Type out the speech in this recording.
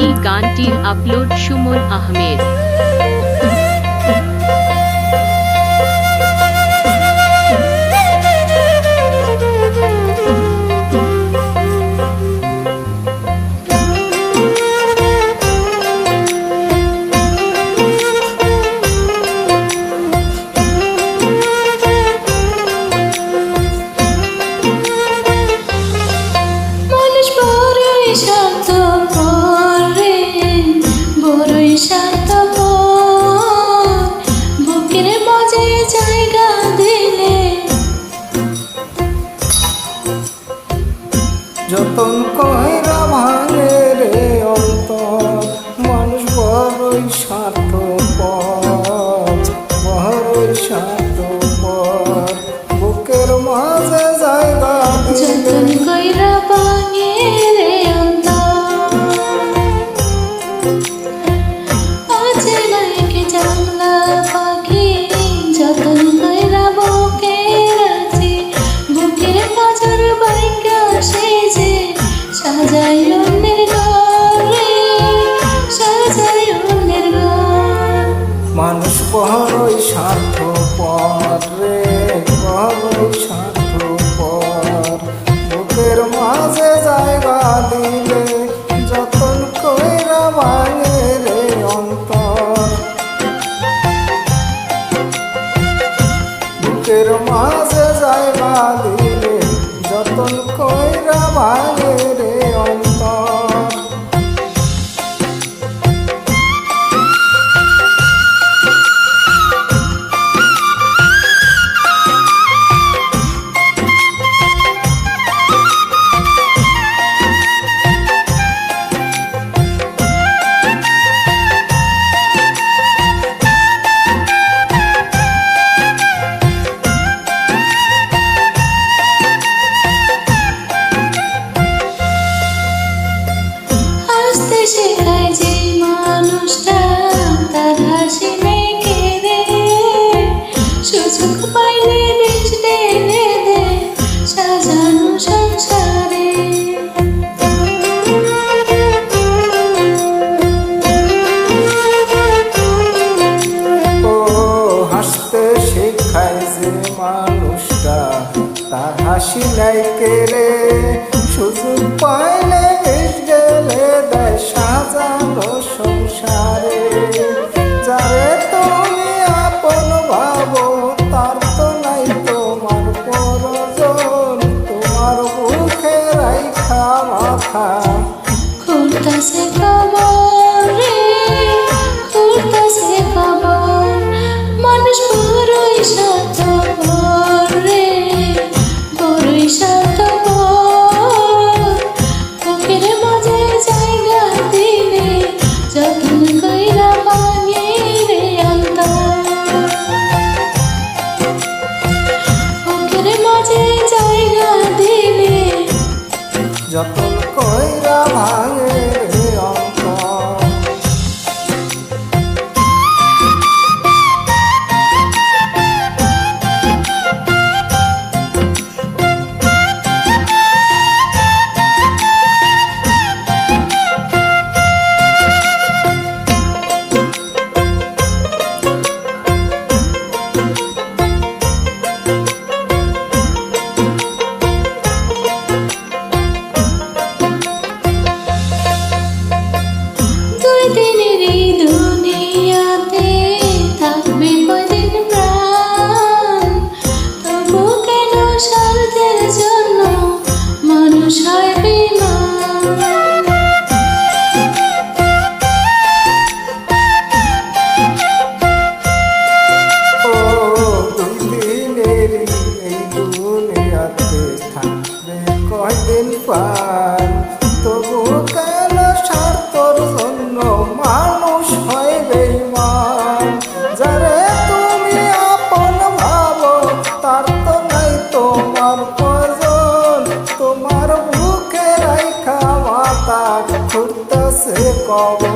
এই গানটির আপলোড সুমন আহমেদ। বিষাদ বুকের মাঝে জায়গা দিলে। যতন কয়রা ভাঙে রে অন্ত মানুষ বড়ই স্বার্থ বড়ই স্বার্থ বুকের মাঝে বুকের মাঝে যায় বালিরে যতন কইরা ভালে রে অঙ্গ গেলে সুযোগ পাইলে গেলে দেয় সাজানো সংসারে। যতন কইরা ভাঙে Oh.